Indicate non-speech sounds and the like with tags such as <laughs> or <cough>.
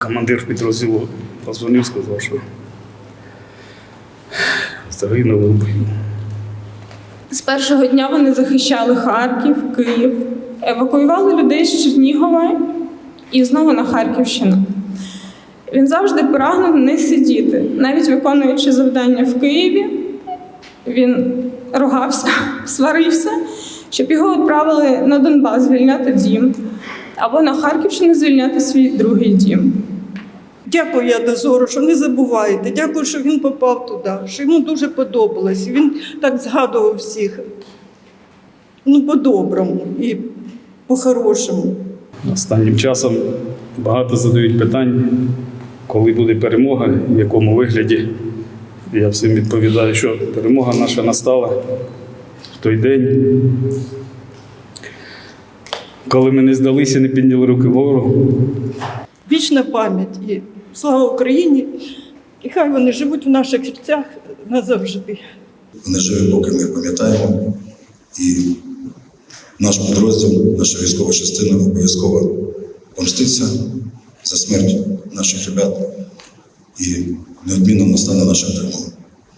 Командир підрозділу позвонив, сказав, що загинули в бою. З першого дня вони захищали Харків, Київ, евакуювали людей з Чернігова і знову на Харківщину. Він завжди прагнув не сидіти. Навіть виконуючи завдання в Києві, він ругався, <laughs> сварився, щоб його відправили на Донбас звільняти дім або на Харківщину звільняти свій другий дім. Дякую я дозору, що не забувайте. Дякую, що він попав туди, що йому дуже подобалось. Він так згадував всіх. Ну, по-доброму і по-хорошому. Останнім часом багато задають питань, коли буде перемога, в якому вигляді. Я всім відповідаю, що перемога наша настала в той день, коли ми не здалися, не підняли руки ворогу. Вічна пам'ять і слава Україні! І хай вони живуть в наших серцях назавжди. Вони живі, поки ми їх пам'ятаємо. І наш підрозділ, наша військова частина обов'язково помститься за смерть наших ребят і неодмінно настане наша перемога.